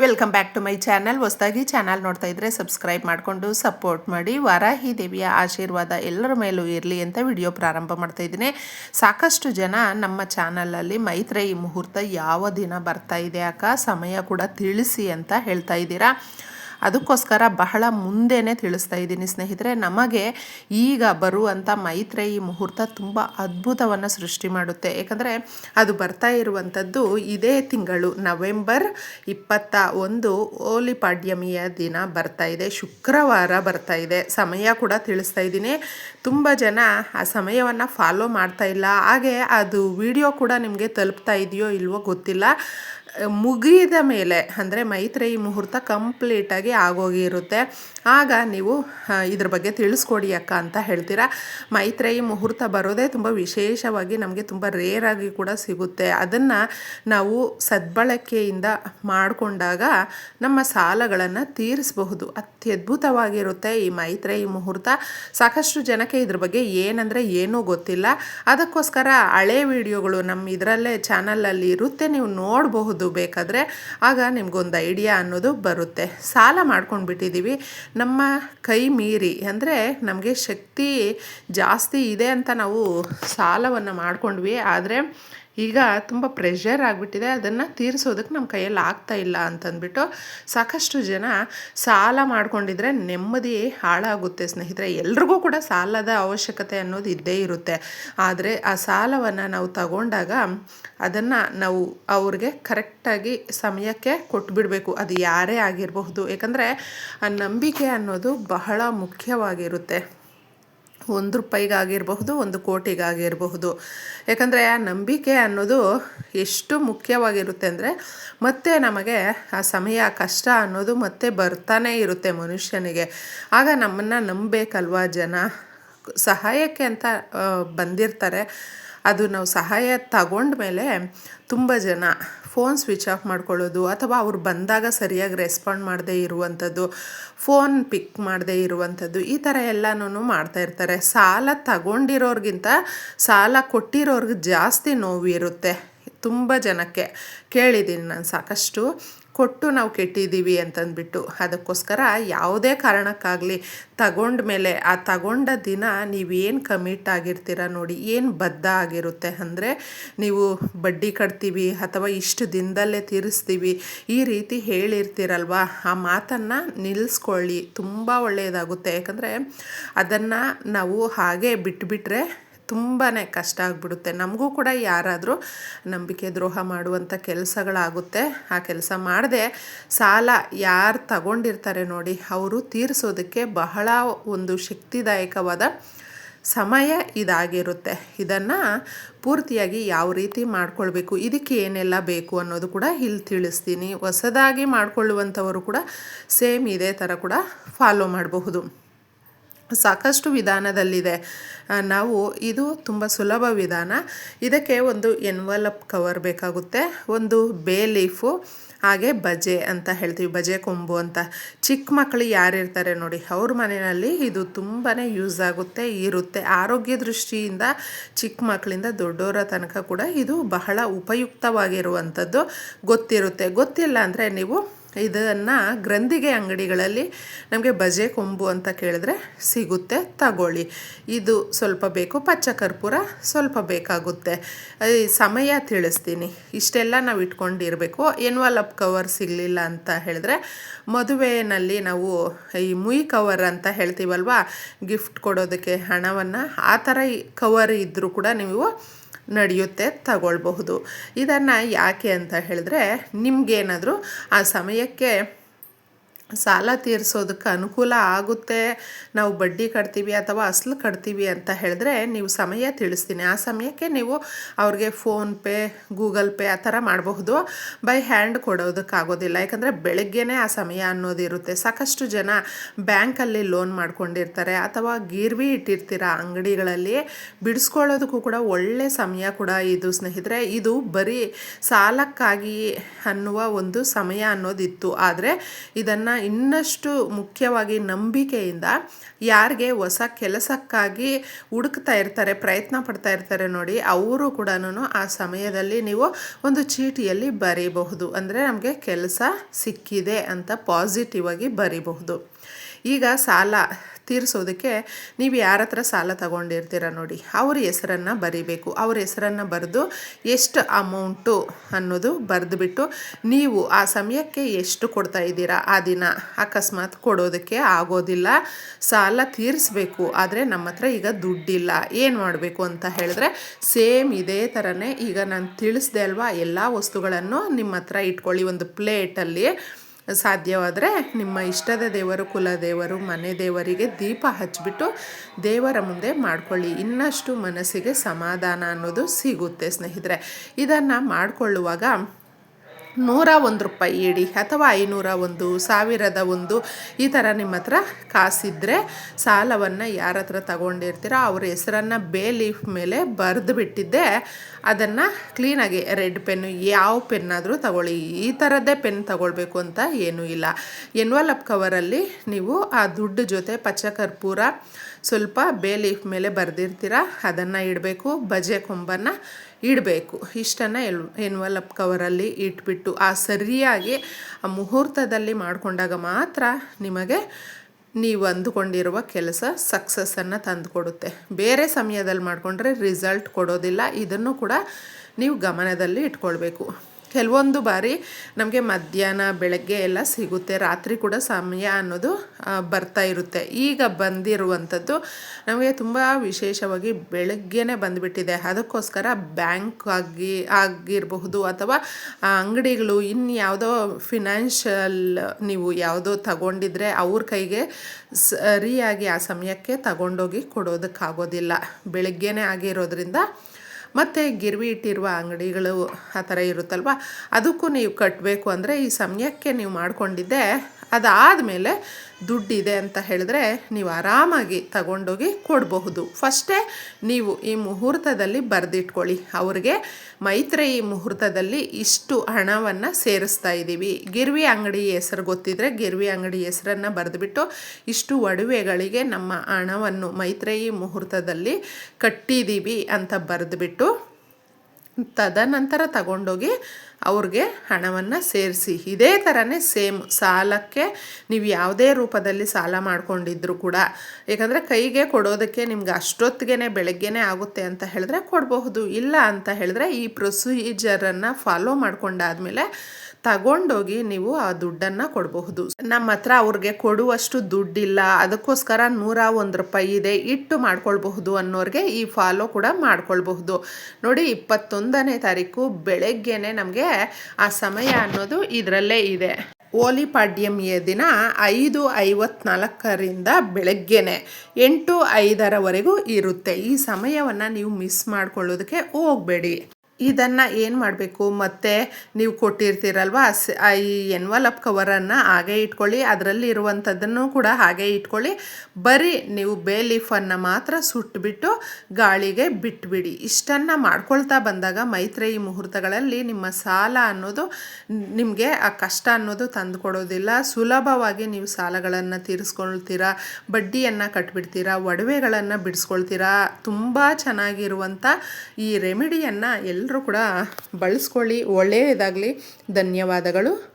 Welcome back to my channel ಹೊಸದಾಗಿ channel ನೋಡ್ತಾ ಇದ್ರೆ ಸಬ್ಸ್ಕ್ರೈಬ್ ಮಾಡಿಕೊಂಡು ಸಪೋರ್ಟ್ ಮಾಡಿ. ವಾರಾಹಿ ದೇವಿಯ ಆಶೀರ್ವಾದ ಎಲ್ಲರ ಮೇಲೂ ಇರಲಿ ಅಂತ ವಿಡಿಯೋ ಪ್ರಾರಂಭ ಮಾಡ್ತಾ ಇದ್ದೀನಿ. ಸಾಕಷ್ಟು ಜನ ನಮ್ಮ ಚಾನಲಲ್ಲಿ ಮೈತ್ರೇಯಿ ಮುಹೂರ್ತ ಯಾವ ದಿನ ಬರ್ತಾ ಇದೆ ಅಕ್ಕ? ಸಮಯ ಕೂಡ ತಿಳಿಸಿ ಅಂತ ಹೇಳ್ತಾ ಇದ್ದೀರಾ. ಅದಕ್ಕೋಸ್ಕರ ಬಹಳ ಮುಂದೆನೇ ತಿಳಿಸ್ತಾ ಇದ್ದೀನಿ ಸ್ನೇಹಿತರೆ. ನಮಗೆ ಈಗ ಬರುವಂಥ ಮೈತ್ರೇಯಿ ಮುಹೂರ್ತ ತುಂಬ ಅದ್ಭುತವನ್ನು ಸೃಷ್ಟಿ ಮಾಡುತ್ತೆ. ಯಾಕಂದರೆ ಅದು ಬರ್ತಾ ಇರುವಂಥದ್ದು ಇದೇ ತಿಂಗಳು, ನವೆಂಬರ್ ಇಪ್ಪತ್ತ ಒಂದು ಓಲಿಪಾಡ್ಯಮಿಯ ದಿನ ಬರ್ತಾ ಇದೆ. ಶುಕ್ರವಾರ ಬರ್ತಾ ಇದೆ. ಸಮಯ ಕೂಡ ತಿಳಿಸ್ತಾ ಇದ್ದೀನಿ. ತುಂಬ ಜನ ಆ ಸಮಯವನ್ನು ಫಾಲೋ ಮಾಡ್ತಾ ಇಲ್ಲ. ಹಾಗೆ ಅದು ವಿಡಿಯೋ ಕೂಡ ನಿಮಗೆ ತಲುಪ್ತಾ ಇದೆಯೋ ಇಲ್ವೋ ಗೊತ್ತಿಲ್ಲ. ಮುಗಿದ ಮೇಲೆ, ಅಂದರೆ ಮೈತ್ರೇಯಿ ಮುಹೂರ್ತ ಕಂಪ್ಲೀಟಾಗಿ ಆಗೋಗಿರುತ್ತೆ. ಆಗ ನೀವು ಇದ್ರ ಬಗ್ಗೆ ತಿಳಿಸ್ಕೊಡಿ ಅಕ್ಕ ಅಂತ ಹೇಳ್ತೀರಾ? ಮೈತ್ರೇಯಿ ಮುಹೂರ್ತ ಬರೋದೇ ತುಂಬ ವಿಶೇಷವಾಗಿ ನಮಗೆ ತುಂಬ ರೇರಾಗಿ ಕೂಡ ಸಿಗುತ್ತೆ. ಅದನ್ನು ನಾವು ಸದ್ಬಳಕೆಯಿಂದ ಮಾಡಿಕೊಂಡಾಗ ನಮ್ಮ ಸಾಲಗಳನ್ನು ತೀರಿಸಬಹುದು. ಅತ್ಯದ್ಭುತವಾಗಿರುತ್ತೆ ಈ ಮೈತ್ರೇಯಿ ಮುಹೂರ್ತ. ಸಾಕಷ್ಟು ಜನಕ್ಕೆ ಇದ್ರ ಬಗ್ಗೆ ಏನಂದರೆ ಏನೂ ಗೊತ್ತಿಲ್ಲ. ಅದಕ್ಕೋಸ್ಕರ ಹಳೆ ವಿಡಿಯೋಗಳು ನಮ್ಮ ಇದರಲ್ಲೇ ಚಾನಲಲ್ಲಿ ಇರುತ್ತೆ. ನೀವು ನೋಡಬಹುದು ಬೇಕಾದರೆ. ಆಗ ನಿಮ್ಗೊಂದು ಐಡಿಯಾ ಅನ್ನೋದು ಬರುತ್ತೆ. ಸಾಲ ಮಾಡ್ಕೊಂಡು ಬಿಟ್ಟಿದ್ದೀವಿ ನಮ್ಮ ಕೈ ಮೀರಿ, ಅಂದರೆ ನಮಗೆ ಶಕ್ತಿ ಜಾಸ್ತಿ ಇದೆ ಅಂತ ನಾವು ಸಾಲವನ್ನು ಮಾಡ್ಕೊಂಡ್ವಿ. ಆದರೆ ಈಗ ತುಂಬ ಪ್ರೆಷರ್ ಆಗಿಬಿಟ್ಟಿದೆ. ಅದನ್ನು ತೀರಿಸೋದಕ್ಕೆ ನಮ್ಮ ಕೈಯಲ್ಲಿ ಆಗ್ತಾ ಇಲ್ಲ ಅಂತಂದ್ಬಿಟ್ಟು ಸಾಕಷ್ಟು ಜನ ಸಾಲ ಮಾಡ್ಕೊಂಡಿದ್ರೆ ನೆಮ್ಮದಿ ಹಾಳಾಗುತ್ತೆ ಸ್ನೇಹಿತರೆ. ಎಲ್ರಿಗೂ ಕೂಡ ಸಾಲದ ಅವಶ್ಯಕತೆ ಅನ್ನೋದು ಇದ್ದೇ ಇರುತ್ತೆ. ಆದರೆ ಆ ಸಾಲವನ್ನು ನಾವು ತಗೊಂಡಾಗ ಅದನ್ನು ನಾವು ಅವ್ರಿಗೆ ಕರೆಕ್ಟಾಗಿ ಸಮಯಕ್ಕೆ ಕೊಟ್ಬಿಡಬೇಕು. ಅದು ಯಾರೇ ಆಗಿರಬಹುದು. ಯಾಕಂದರೆ ಆ ನಂಬಿಕೆ ಅನ್ನೋದು ಬಹಳ ಮುಖ್ಯವಾಗಿರುತ್ತೆ. ಒಂದು ರೂಪಾಯಿಗಾಗಿರಬಹುದು, ಒಂದು ಕೋಟಿಗಾಗಿರಬಹುದು. ಯಾಕಂದರೆ ಆ ನಂಬಿಕೆ ಅನ್ನೋದು ಎಷ್ಟು ಮುಖ್ಯವಾಗಿರುತ್ತೆ ಅಂದರೆ ಮತ್ತೆ ನಮಗೆ ಆ ಸಮಯ, ಕಷ್ಟ ಅನ್ನೋದು ಮತ್ತೆ ಬರ್ತಾನೇ ಇರುತ್ತೆ ಮನುಷ್ಯನಿಗೆ. ಆಗ ನಮ್ಮನ್ನು ನಂಬಬೇಕಲ್ವ ಜನ? ಸಹಾಯಕ್ಕೆ ಅಂತ ಬಂದಿರ್ತಾರೆ. ಅದು ನಾವು ಸಹಾಯ ತಗೊಂಡ್ಮೇಲೆ ತುಂಬ ಜನ ಫೋನ್ ಸ್ವಿಚ್ ಆಫ್ ಮಾಡ್ಕೊಳ್ಳೋದು ಅಥವಾ ಅವ್ರು ಬಂದಾಗ ಸರಿಯಾಗಿ ರೆಸ್ಪಾಂಡ್ ಮಾಡದೇ ಇರುವಂಥದ್ದು ಫೋನ್ ಪಿಕ್ ಮಾಡದೇ ಇರುವಂಥದ್ದು, ಈ ಥರ ಎಲ್ಲನೂ ಮಾಡ್ತಾ ಇರ್ತಾರೆ. ಸಾಲ ತಗೊಂಡಿರೋರ್ಗಿಂತ ಸಾಲ ಕೊಟ್ಟಿರೋರ್ಗೆ ಜಾಸ್ತಿ ನೋವು ಇರುತ್ತೆ ತುಂಬ ಜನಕ್ಕೆ ಕೇಳಿದ್ದೀನಿ ನಾನು ಸಾಕಷ್ಟು. ಕೊಟ್ಟು ನಾವು ಕೆಟ್ಟಿದ್ದೀವಿ ಅಂತಂದ್ಬಿಟ್ಟು ಅದಕ್ಕೋಸ್ಕರ ಯಾವುದೇ ಕಾರಣಕ್ಕಾಗಲಿ ತಗೊಂಡ ಮೇಲೆ ಆ ತಗೊಂಡ ದಿನ ನೀವೇನು ಕಮಿಟ್ ಆಗಿರ್ತೀರ ನೋಡಿ, ಏನು ಬದ್ಧ ಆಗಿರುತ್ತೆ ಅಂದರೆ ನೀವು ಬಡ್ಡಿ ಕಟ್ತೀವಿ ಅಥವಾ ಇಷ್ಟು ದಿನದಲ್ಲೇ ತೀರಿಸ್ತೀವಿ, ಈ ರೀತಿ ಹೇಳಿರ್ತೀರಲ್ವ? ಆ ಮಾತನ್ನು ನಿಲ್ಲಿಸ್ಕೊಳ್ಳಿ ತುಂಬ ಒಳ್ಳೆಯದಾಗುತ್ತೆ. ಯಾಕಂದರೆ ಅದನ್ನು ನಾವು ಹಾಗೆ ಬಿಟ್ಬಿಟ್ರೆ ತುಂಬಾ ಕಷ್ಟ ಆಗಿಬಿಡುತ್ತೆ. ನಮಗೂ ಕೂಡ ಯಾರಾದರೂ ನಂಬಿಕೆ ದ್ರೋಹ ಮಾಡುವಂಥ ಕೆಲಸಗಳಾಗುತ್ತೆ. ಆ ಕೆಲಸ ಮಾಡದೆ ಸಾಲ ಯಾರು ತಗೊಂಡಿರ್ತಾರೆ ನೋಡಿ, ಅವರು ತೀರಿಸೋದಕ್ಕೆ ಬಹಳ ಒಂದು ಶಕ್ತಿದಾಯಕವಾದ ಸಮಯ ಇದಾಗಿರುತ್ತೆ. ಇದನ್ನು ಪೂರ್ತಿಯಾಗಿ ಯಾವ ರೀತಿ ಮಾಡ್ಕೊಳ್ಬೇಕು, ಇದಕ್ಕೆ ಏನೆಲ್ಲ ಬೇಕು ಅನ್ನೋದು ಕೂಡ ಇಲ್ಲಿ ತಿಳಿಸ್ತೀನಿ. ಹೊಸದಾಗಿ ಮಾಡಿಕೊಳ್ಳುವಂಥವರು ಕೂಡ ಸೇಮ್ ಇದೇ ಥರ ಕೂಡ ಫಾಲೋ ಮಾಡಬಹುದು. ಸಾಕಷ್ಟು ವಿಧಾನದಲ್ಲಿದೆ. ನಾವು ಇದು ತುಂಬ ಸುಲಭ ವಿಧಾನ. ಇದಕ್ಕೆ ಒಂದು ಎನ್ವಲಪ್ ಕವರ್ ಬೇಕಾಗುತ್ತೆ. ಒಂದು ಬೇ ಲೀಫು, ಹಾಗೆ ಬಜೆ ಅಂತ ಹೇಳ್ತೀವಿ, ಬಜೆ ಕೊಂಬು ಅಂತ. ಚಿಕ್ಕ ಮಕ್ಕಳು ಯಾರಿರ್ತಾರೆ ನೋಡಿ, ಅವ್ರ ಮನೆಯಲ್ಲಿ ಇದು ತುಂಬಾ ಯೂಸ್ ಆಗುತ್ತೆ, ಇರುತ್ತೆ. ಆರೋಗ್ಯ ದೃಷ್ಟಿಯಿಂದ ಚಿಕ್ಕ ಮಕ್ಕಳಿಂದ ದೊಡ್ಡವರ ತನಕ ಕೂಡ ಇದು ಬಹಳ ಉಪಯುಕ್ತವಾಗಿರುವಂಥದ್ದು ಗೊತ್ತಿರುತ್ತೆ. ಗೊತ್ತಿಲ್ಲ ಅಂದರೆ ನೀವು ಇದನ್ನು ಗ್ರಂಥಿಗೆ ಅಂಗಡಿಗಳಲ್ಲಿ ನಮಗೆ ಬಜೆ ಕೊಂಬು ಅಂತ ಕೇಳಿದ್ರೆ ಸಿಗುತ್ತೆ. ತಗೊಳ್ಳಿ. ಇದು ಸ್ವಲ್ಪ ಬೇಕು ಪಚ್ಚ ಕರ್ಪೂರ ಸ್ವಲ್ಪ ಬೇಕಾಗುತ್ತೆ. ಸಮಯ ತಿಳಿಸ್ತೀನಿ. ಇಷ್ಟೆಲ್ಲ ನಾವು ಇಟ್ಕೊಂಡಿರಬೇಕು. ಎನ್ವಲಪ್ ಕವರ್ ಸಿಗಲಿಲ್ಲ ಅಂತ ಹೇಳಿದ್ರೆ ಮದುವೆಯಲ್ಲಿ ನಾವು ಈ ಮುಯಿ ಕವರ್ ಅಂತ ಹೇಳ್ತೀವಲ್ವಾ, ಗಿಫ್ಟ್ ಕೊಡೋದಕ್ಕೆ ಹಣವನ್ನು, ಆ ಥರ ಕವರ್ ಇದ್ದರೂ ಕೂಡ ನೀವು ನಡೆಯುತ್ತೆ ತಗೊಳ್ಬಹುದು. ಇದನ್ನು ಯಾಕೆ ಅಂತ ಹೇಳಿದ್ರೆ ನಿಮಗೇನಾದರೂ ಆ ಸಮಯಕ್ಕೆ ಸಾಲ ತೀರಿಸೋದಕ್ಕೆ ಅನುಕೂಲ ಆಗುತ್ತೆ. ನಾವು ಬಡ್ಡಿ ಕಟ್ತೀವಿ ಅಥವಾ ಅಸಲು ಕಟ್ತೀವಿ ಅಂತ ಹೇಳಿದ್ರೆ ನೀವು ಸಮಯ ತಿಳಿಸ್ತೀನಿ. ಆ ಸಮಯಕ್ಕೆ ನೀವು ಅವ್ರಿಗೆ ಫೋನ್ಪೇ ಗೂಗಲ್ ಪೇ ಆ ಥರ ಮಾಡಬಹುದು. ಬೈ ಹ್ಯಾಂಡ್ ಕೊಡೋದಕ್ಕಾಗೋದಿಲ್ಲ ಯಾಕಂದರೆ ಬೆಳಗ್ಗೆನೇ ಆ ಸಮಯ ಅನ್ನೋದಿರುತ್ತೆ ಸಾಕಷ್ಟು ಜನ ಬ್ಯಾಂಕಲ್ಲಿ ಲೋನ್ ಮಾಡ್ಕೊಂಡಿರ್ತಾರೆ ಅಥವಾ ಗಿರ್ವಿ ಇಟ್ಟಿರ್ತೀರ ಅಂಗಡಿಗಳಲ್ಲಿ, ಬಿಡಿಸ್ಕೊಳ್ಳೋದಕ್ಕೂ ಕೂಡ ಒಳ್ಳೆ ಸಮಯ ಕೂಡ ಇದು ಸ್ನೇಹಿತರೆ. ಇದು ಬರೀ ಸಾಲಕ್ಕಾಗಿ ಅನ್ನುವ ಒಂದು ಸಮಯ ಅನ್ನೋದಿತ್ತು. ಆದರೆ ಇದನ್ನು ಇನ್ನಷ್ಟು ಮುಖ್ಯವಾಗಿ ನಂಬಿಕೆಯಿಂದ ಯಾರಿಗೆ ಹೊಸ ಕೆಲಸಕ್ಕಾಗಿ ಹುಡುಕ್ತಾ ಇರ್ತಾರೆ, ಪ್ರಯತ್ನ ಪಡ್ತಾ ಇರ್ತಾರೆ ನೋಡಿ, ಅವರು ಕೂಡ ಆ ಸಮಯದಲ್ಲಿ ನೀವು ಒಂದು ಚೀಟಿಯಲ್ಲಿ ಬರೀಬಹುದು. ಅಂದರೆ ನಮಗೆ ಕೆಲಸ ಸಿಕ್ಕಿದೆ ಅಂತ ಪಾಸಿಟಿವ್ ಆಗಿ ಬರೀಬಹುದು. ಈಗ ಸಾಲ ತೀರಿಸೋದಕ್ಕೆ ನೀವು ಯಾರ ಹತ್ರ ಸಾಲ ತಗೊಂಡಿರ್ತೀರ ನೋಡಿ, ಅವ್ರ ಹೆಸರನ್ನು ಬರೀಬೇಕು. ಅವ್ರ ಹೆಸರನ್ನು ಬರೆದು ಎಷ್ಟು ಅಮೌಂಟು ಅನ್ನೋದು ಬರೆದುಬಿಟ್ಟು ನೀವು ಆ ಸಮಯಕ್ಕೆ ಎಷ್ಟು ಕೊಡ್ತಾ ಇದ್ದೀರಾ? ಆ ದಿನ ಅಕಸ್ಮಾತ್ ಕೊಡೋದಕ್ಕೆ ಆಗೋದಿಲ್ಲ. ಸಾಲ ತೀರಿಸಬೇಕು, ಆದರೆ ನಮ್ಮ ಹತ್ರ ಈಗ ದುಡ್ಡಿಲ್ಲ. ಏನು ಮಾಡಬೇಕು ಅಂತ ಹೇಳಿದ್ರೆ ಸೇಮ್ ಇದೇ ಥರನೇ ಈಗ ನಾನು ತಿಳಿಸ್ದೆ ಅಲ್ವಾ? ಎಲ್ಲ ವಸ್ತುಗಳನ್ನು ನಿಮ್ಮ ಹತ್ರ ಇಟ್ಕೊಳ್ಳಿ. ಒಂದು ಪ್ಲೇಟಲ್ಲಿ ಸಾಧ್ಯವಾದರೆ ನಿಮ್ಮ ಇಷ್ಟದ ದೇವರು, ಕುಲದೇವರು, ಮನೆ ದೇವರಿಗೆ ದೀಪ ಹಚ್ಚಿಬಿಟ್ಟು ದೇವರ ಮುಂದೆ ಮಾಡ್ಕೊಳ್ಳಿ. ಇನ್ನಷ್ಟು ಮನಸ್ಸಿಗೆ ಸಮಾಧಾನ ಅನ್ನೋದು ಸಿಗುತ್ತೆ ಸ್ನೇಹಿತರೆ. ಇದನ್ನು ಮಾಡಿಕೊಳ್ಳುವಾಗ ನೂರ ಒಂದು ರೂಪಾಯಿ ಇಡಿ ಅಥವಾ ಐನೂರ ಒಂದು ಸಾವಿರದ ಒಂದು, ಈ ಥರ ನಿಮ್ಮ ಹತ್ರ ಕಾಸಿದ್ರೆ ಸಾಲವನ್ನು ಯಾರ ಹತ್ರ ತಗೊಂಡಿರ್ತೀರೋ ಅವ್ರ ಹೆಸರನ್ನು ಬೇ ಲೀಫ್ ಮೇಲೆ ಬರೆದು ಬಿಟ್ಟಿದ್ದೆ. ಅದನ್ನು ಕ್ಲೀನಾಗಿ ರೆಡ್ ಪೆನ್ನು ಯಾವ ಪೆನ್ನಾದರೂ ತಗೊಳ್ಳಿ. ಈ ಥರದ್ದೇ ಪೆನ್ ತಗೊಳ್ಬೇಕು ಅಂತ ಏನೂ ಇಲ್ಲ. ಎನ್ವಲಪ್ ಕವರಲ್ಲಿ ನೀವು ಆ ದುಡ್ಡು ಜೊತೆ ಪಚ್ಚ ಕರ್ಪೂರ ಸ್ವಲ್ಪ ಬೇ ಲೀಫ್ ಮೇಲೆ ಬರೆದಿರ್ತೀರ, ಅದನ್ನು ಇಡಬೇಕು. ಬಜೆ ಕೊಂಬನ್ನು ಇಡಬೇಕು. ಇಷ್ಟನ್ನು ಎಲ್ ಎನ್ವಲಪ್ ಕವರಲ್ಲಿ ಇಟ್ಬಿಟ್ಟು ಆ ಸರಿಯಾಗಿ ಆ ಮುಹೂರ್ತದಲ್ಲಿ ಮಾಡಿಕೊಂಡಾಗ ಮಾತ್ರ ನಿಮಗೆ ನೀವು ಅಂದುಕೊಂಡಿರುವ ಕೆಲಸ ಸಕ್ಸಸ್ಸನ್ನು ತಂದುಕೊಡುತ್ತೆ. ಬೇರೆ ಸಮಯದಲ್ಲಿ ಮಾಡಿಕೊಂಡ್ರೆ ರಿಸಲ್ಟ್ ಕೊಡೋದಿಲ್ಲ. ಇದನ್ನು ಕೂಡ ನೀವು ಗಮನದಲ್ಲಿ ಇಟ್ಕೊಳ್ಬೇಕು. ಕೆಲವೊಂದು ಬಾರಿ ನಮಗೆ ಮಧ್ಯಾಹ್ನ, ಬೆಳಗ್ಗೆ ಎಲ್ಲ ಸಿಗುತ್ತೆ. ರಾತ್ರಿ ಕೂಡ ಸಮಯ ಅನ್ನೋದು ಬರ್ತಾ ಇರುತ್ತೆ. ಈಗ ಬಂದಿರುವಂಥದ್ದು ನಮಗೆ ತುಂಬ ವಿಶೇಷವಾಗಿ ಬೆಳಗ್ಗೆನೇ ಬಂದುಬಿಟ್ಟಿದೆ. ಅದಕ್ಕೋಸ್ಕರ ಬ್ಯಾಂಕ್ ಆಗಿ, ಆಗಿರಬಹುದು ಅಥವಾ ಅಂಗಡಿಗಳು ಇನ್ನು ಯಾವುದೋ ಫಿನಾನ್ಷಿಯಲ್ ನೀವು ಯಾವುದೋ ತಗೊಂಡಿದ್ರೆ ಅವ್ರ ಕೈಗೆ ಸರಿಯಾಗಿ ಆ ಸಮಯಕ್ಕೆ ತಗೊಂಡೋಗಿ ಕೊಡೋದಕ್ಕಾಗೋದಿಲ್ಲ. ಬೆಳಗ್ಗೆನೇ ಆಗಿರೋದ್ರಿಂದ ಮತ್ತು ಗಿರ್ವಿ ಇಟ್ಟಿರುವ ಅಂಗಡಿಗಳು ಆ ಥರ ಇರುತ್ತಲ್ವ? ಅದಕ್ಕೂ ನೀವು ಕಟ್ಟಬೇಕು. ಅಂದರೆ ಈ ಸಮಯಕ್ಕೆ ನೀವು ಮಾಡಿಕೊಂಡಿದ್ದೆ ಅದಾದಮೇಲೆ ದುಡ್ಡಿದೆ ಅಂತ ಹೇಳಿದ್ರೆ ನೀವು ಆರಾಮಾಗಿ ತಗೊಂಡೋಗಿ ಕೊಡಬಹುದು. ಫಸ್ಟೇ ನೀವು ಈ ಮುಹೂರ್ತದಲ್ಲಿ ಬರೆದಿಟ್ಕೊಳ್ಳಿ. ಅವ್ರಿಗೆ ಮೈತ್ರೇಯಿ ಮುಹೂರ್ತದಲ್ಲಿ ಇಷ್ಟು ಹಣವನ್ನು ಸೇರಿಸ್ತಾ ಇದ್ದೀವಿ. ಗಿರ್ವಿ ಅಂಗಡಿ ಹೆಸರು ಗೊತ್ತಿದ್ರೆ ಗಿರ್ವಿ ಅಂಗಡಿ ಹೆಸರನ್ನು ಬರೆದುಬಿಟ್ಟು ಇಷ್ಟು ಒಡವೆಗಳಿಗೆ ನಮ್ಮ ಹಣವನ್ನು ಮೈತ್ರೇಯಿ ಮುಹೂರ್ತದಲ್ಲಿ ಕಟ್ಟಿದ್ದೀವಿ ಅಂತ ಬರೆದುಬಿಟ್ಟು ತದನಂತರ ತಗೊಂಡೋಗಿ ಅವ್ರಿಗೆ ಹಣವನ್ನು ಸೇರಿಸಿ. ಇದೇ ಥರನೇ ಸೇಮ್ ಸಾಲಕ್ಕೆ ನೀವು ಯಾವುದೇ ರೂಪದಲ್ಲಿ ಸಾಲ ಮಾಡ್ಕೊಂಡಿದ್ರು ಕೂಡ. ಯಾಕಂದರೆ ಕೈಗೆ ಕೊಡೋದಕ್ಕೆ ನಿಮ್ಗೆ ಅಷ್ಟೊತ್ತಿಗೆ ಬೆಳಗ್ಗೆನೇ ಆಗುತ್ತೆ ಅಂತ ಹೇಳಿದ್ರೆ ಕೊಡಬಹುದು. ಇಲ್ಲ ಅಂತ ಹೇಳಿದ್ರೆ ಈ ಪ್ರೊಸೀಜರನ್ನು ಫಾಲೋ ಮಾಡ್ಕೊಂಡಾದ್ಮೇಲೆ ತಗೊಂಡೋಗಿ ನೀವು ಆ ದುಡ್ಡನ್ನು ಕೊಡಬಹುದು. ನಮ್ಮ ಹತ್ರ ಅವ್ರಿಗೆ ಕೊಡುವಷ್ಟು ದುಡ್ಡಿಲ್ಲ. ಅದಕ್ಕೋಸ್ಕರ ನೂರ ಒಂದು ರೂಪಾಯಿ ಇದೆ. ಇಟ್ಟು ಮಾಡ್ಕೊಳ್ಬಹುದು ಅನ್ನೋರಿಗೆ ಈ ಫಾಲೋ ಕೂಡ ಮಾಡ್ಕೊಳ್ಬಹುದು. ನೋಡಿ, ಇಪ್ಪತ್ತೊಂದನೇ ತಾರೀಕು ಬೆಳಗ್ಗೆನೆ ನಮಗೆ ಆ ಸಮಯ ಅನ್ನೋದು ಇದರಲ್ಲೇ ಇದೆ. ಓಲಿಪಾಡ್ಯಮಿಯ ದಿನ ಐದು ಐವತ್ನಾಲ್ಕರಿಂದ ಬೆಳಗ್ಗೆನೆ ಎಂಟು ಐದರವರೆಗೂ ಇರುತ್ತೆ. ಈ ಸಮಯವನ್ನು ನೀವು ಮಿಸ್ ಮಾಡ್ಕೊಳ್ಳೋದಕ್ಕೆ ಹೋಗಬೇಡಿ. ಇದನ್ನು ಏನು ಮಾಡಬೇಕು? ಮತ್ತು ನೀವು ಕೊಟ್ಟಿರ್ತೀರಲ್ವ? ಈ ಎನ್ವಲಪ್ ಕವರನ್ನು ಹಾಗೆ ಇಟ್ಕೊಳ್ಳಿ. ಅದರಲ್ಲಿ ಇರುವಂಥದ್ದನ್ನು ಕೂಡ ಹಾಗೆ ಇಟ್ಕೊಳ್ಳಿ. ಬರೀ ನೀವು ಬೇ ಲೀಫನ್ನು ಮಾತ್ರ ಸುಟ್ಟುಬಿಟ್ಟು ಗಾಳಿಗೆ ಬಿಟ್ಬಿಡಿ. ಇಷ್ಟನ್ನು ಮಾಡ್ಕೊಳ್ತಾ ಬಂದಾಗ ಮೈತ್ರೇಯಿ ಮುಹೂರ್ತಗಳಲ್ಲಿ ನಿಮ್ಮ ಸಾಲ ಅನ್ನೋದು ನಿಮಗೆ ಆ ಕಷ್ಟ ಅನ್ನೋದು ತಂದುಕೊಡೋದಿಲ್ಲ. ಸುಲಭವಾಗಿ ನೀವು ಸಾಲಗಳನ್ನು ತೀರಿಸ್ಕೊಳ್ತೀರಾ? ಬಡ್ಡಿಯನ್ನು ಕಟ್ಬಿಡ್ತೀರಾ? ಒಡವೆಗಳನ್ನು ಬಿಡಿಸ್ಕೊಳ್ತೀರಾ? ತುಂಬ ಚೆನ್ನಾಗಿರುವಂಥ ಈ ರೆಮಿಡಿಯನ್ನು ಎಲ್ಲರೂ ಕೂಡ ಬಳಸ್ಕೊಳ್ಳಿ ಒಳ್ಳೆಯದಾಗಲಿ. ಧನ್ಯವಾದಗಳು.